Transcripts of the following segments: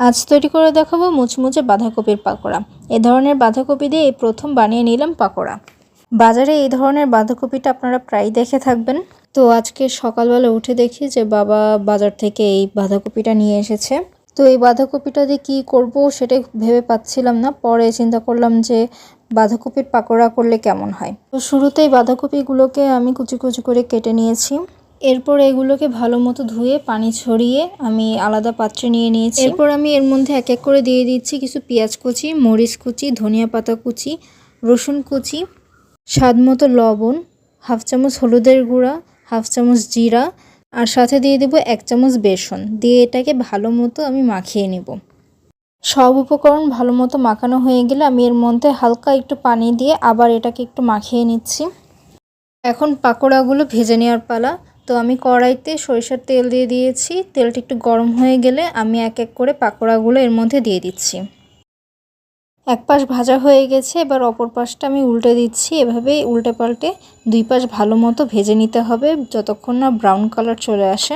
আজ তৈরি করে দেখাবো মুচমুচে বাঁধাকপির পাকোড়া। এ ধরনের বাঁধাকপি দিয়ে এই প্রথম বানিয়ে নিলাম পাকোড়া। বাজারে এই ধরনের বাঁধাকপিটা আপনারা প্রায় দেখে থাকবেন। তো আজকে সকালবেলা উঠে দেখি যে বাবা বাজার থেকে এই বাঁধাকপিটা নিয়ে এসেছে। তো এই বাঁধাকপিটা দিয়ে কী করব সেটাই ভেবে পাচ্ছিলাম না। পরে চিন্তা করলাম যে বাঁধাকপির পাকোড়া করলে কেমন হয়। তো শুরুতেই বাঁধাকপিগুলোকে আমি কুচি কুচি করে কেটে নিয়েছি। এরপর এগুলোকে ভালো মতো ধুয়ে, পানি ছড়িয়ে আমি আলাদা পাত্রে নিয়ে নিয়েছি। এরপর আমি এর মধ্যে এক এক করে দিয়ে দিচ্ছি কিছু পেঁয়াজ কুচি, মরিচ কুচি, ধনিয়া পাতা কুচি, রসুন কুচি, স্বাদ মতো লবণ, হাফ চামচ হলুদের গুঁড়া, হাফ চামচ জিরা, আর সাথে দিয়ে দেবো এক চামচ বেসন। দিয়ে এটাকে ভালো মতো আমি মাখিয়ে নেব। সব উপকরণ ভালো মতো মাখানো হয়ে গেলে আমি এর মধ্যে হালকা একটু পানি দিয়ে আবার এটাকে একটু মাখিয়ে নিচ্ছি। এখন পাকোড়াগুলো ভেজে নেওয়ার পালা। তো আমি কড়াইতে সরিষার তেল দিয়ে দিয়েছি। তেলটা একটু গরম হয়ে গেলে আমি এক এক করে পাকোড়াগুলো এর মধ্যে দিয়ে দিচ্ছি। এক পাশ ভাজা হয়ে গেছে, এবার অপর পাশটা আমি উল্টে দিচ্ছি। এভাবে উল্টে পাল্টে দুই পাশ ভালো মতো ভেজে নিতে হবে যতক্ষণ না ব্রাউন কালার চলে আসে।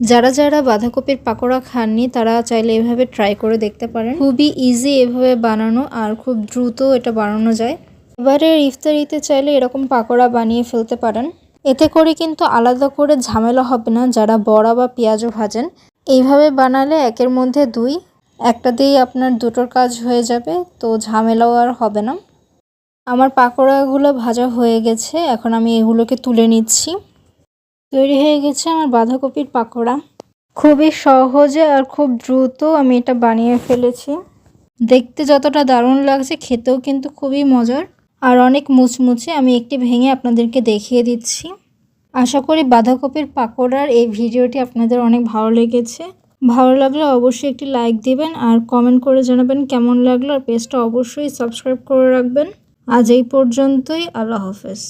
যারা যারা বাঁধাকপির পাকোড়া খাননি, তারা চাইলে এভাবে ট্রাই করে দেখতে পারেন। খুবই ইজি এভাবে বানানো আর খুব দ্রুত এটা বানানো যায়। এবারে ইফতারিতে চাইলে এরকম পাকোড়া বানিয়ে ফেলতে পারেন। এতে করে কিন্তু আলাদা করে ঝামেলা হবে না যারা বড়া বা পেঁয়াজও ভাজেন। এইভাবে বানালে একের মধ্যে দুই, একটা দিয়েই আপনার দুটোর কাজ হয়ে যাবে, তো ঝামেলাও আর হবে না। আমার পাকোড়াগুলো ভাজা হয়ে গেছে, এখন আমি এগুলোকে তুলে নিচ্ছি। তৈরি হয়ে গেছে আমার বাঁধাকপির পাকোড়া। খুবই সহজে আর খুব দ্রুত আমি এটা বানিয়ে ফেলেছি। দেখতে যতটা দারুণ লাগছে, খেতেও কিন্তু খুবই মজার। আর অনেক মুচমুচে আমি একটি ভেঙে আপনাদেরকে দেখিয়ে দিচ্ছি। আশা করি বাঁধাকপির পাকোড়ার এই ভিডিওটি আপনাদের অনেক ভালো লেগেছে। ভালো লাগলে অবশ্যই একটি লাইক দিবেন আর কমেন্ট করে জানাবেন কেমন লাগল। আর পেজটা অবশ্যই সাবস্ক্রাইব করে রাখবেন। আজ এই পর্যন্তই। আল্লাহ হাফেজ।